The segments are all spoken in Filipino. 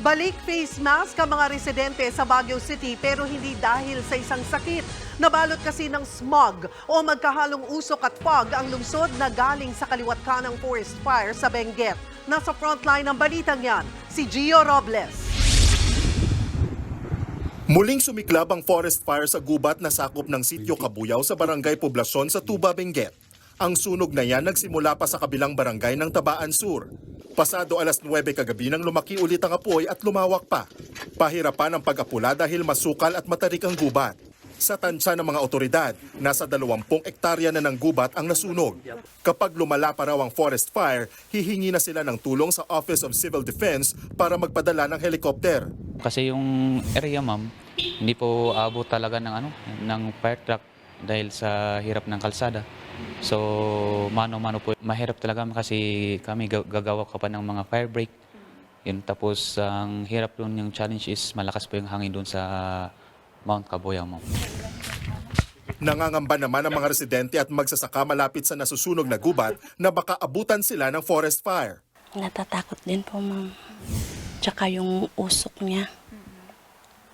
Balik face mask ang mga residente sa Baguio City pero hindi dahil sa isang sakit. Nabalot kasi ng smog o magkahalong usok at fog ang lungsod na galing sa kaliwat kanang forest fire sa Benguet. Nasa frontline ng balitang yan, si Gio Robles. Muling sumiklab ang forest fire sa gubat na sakop ng sityo Kabuyaw sa barangay Poblasyon sa Tuba, Benguet. Ang sunog na yan nagsimula pa sa kabilang barangay ng Tabaan Sur. Pasado alas 9 kagabi nang lumaki ulit ang apoy at lumawak pa. Pahirapan ang pag-apula dahil masukal at matarik ang gubat. Sa tansya ng mga otoridad, nasa 20 ektarya na ng gubat ang nasunog. Kapag lumala pa raw ang forest fire, hihingi na sila ng tulong sa Office of Civil Defense para magpadala ng helicopter. Kasi yung area ma'am, hindi po abot talaga ng ano, ng fire truck dahil sa hirap ng kalsada. So, mano-mano po, mahirap talaga kasi kami ga- gagawa ka pa ng mga fire break. Yun, tapos ang hirap doon yung challenge is malakas po yung hangin doon sa Mount Kaboyang ma'am. Nangangamba naman ang mga residente at magsasaka malapit sa nasusunog na gubat na baka abutan sila ng forest fire. Natatakot din po, ma'am. Tsaka yung usok niya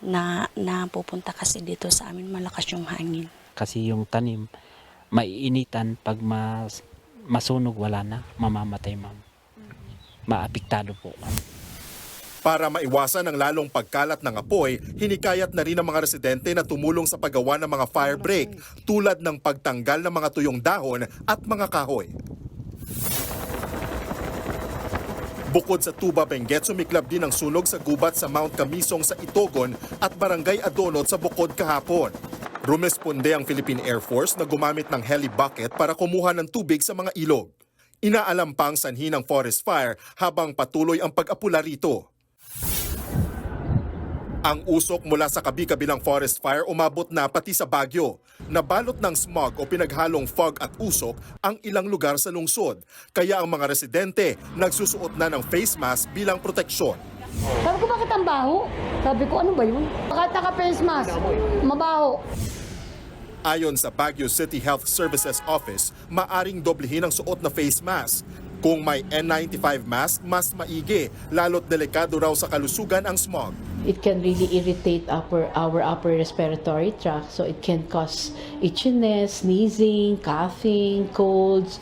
na napupunta kasi dito sa amin, malakas yung hangin. Kasi yung tanim maiinitan pag mas masunog wala na mamamatay ma'am maapiktado po Para maiwasan ang lalong pagkalat ng apoy, hinikayat na rin ang mga residente na tumulong sa paggawa ng mga fire break tulad ng pagtanggal ng mga tuyong dahon at mga kahoy. Bukod sa Tuba Benguet, sumiklab din ang sunog sa gubat sa Mount Camisong sa Itogon at Barangay Adonot sa Bukod kahapon. Rumesponde ang Philippine Air Force na gumamit ng heli bucket para kumuha ng tubig sa mga ilog. Inaalam pa ang sanhi ng forest fire habang patuloy ang pag-apula rito. Ang usok mula sa kabi-kabilang forest fire umabot na pati sa Baguio. Nabalot ng smog o pinaghalong fog at usok ang ilang lugar sa lungsod. Kaya ang mga residente nagsusuot na ng face mask bilang proteksyon. Sabi ko, bakit ang baho? Sabi ko, ano ba yun? Bakit naka-face mask? Mabaho. Ayon sa Baguio City Health Services Office, maaring doblehin ang suot na face mask. Kung may N95 mask, mas maigi, lalo't delikado raw sa kalusugan ang smog. it can really irritate upper, our upper respiratory tract. So it can cause itchiness, sneezing, coughing, colds.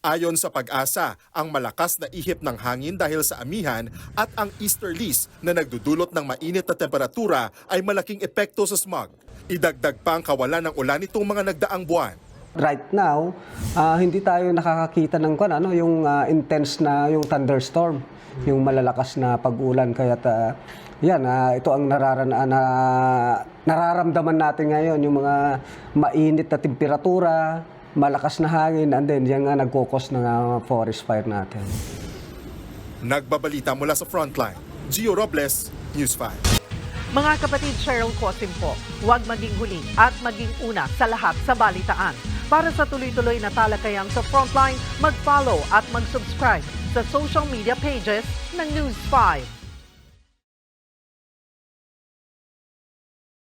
Ayon sa pag-asa, ang malakas na ihip ng hangin dahil sa amihan at ang easterlies na nagdudulot ng mainit na temperatura ay malaking epekto sa smog. Idagdag pa ang kawalan ng ulan nitong mga nagdaang buwan. right now, ah, hindi tayo nakakakita ng kwan, ano, yung ah, intense na yung thunderstorm, yung malalakas na pag-ulan. Kaya yan, ah, ito ang nararana, na, nararamdaman natin ngayon, yung mga mainit na temperatura, malakas na hangin, and then yan nga nagkukos ng ah, forest fire natin. Nagbabalita mula sa frontline. Gio Robles, News 5. Mga kapatid Cheryl Cosim po, huwag maging huli at maging una sa lahat sa balitaan. Para sa tuloy-tuloy na talakayan sa Frontline, mag-follow at mag-subscribe sa social media pages ng News 5.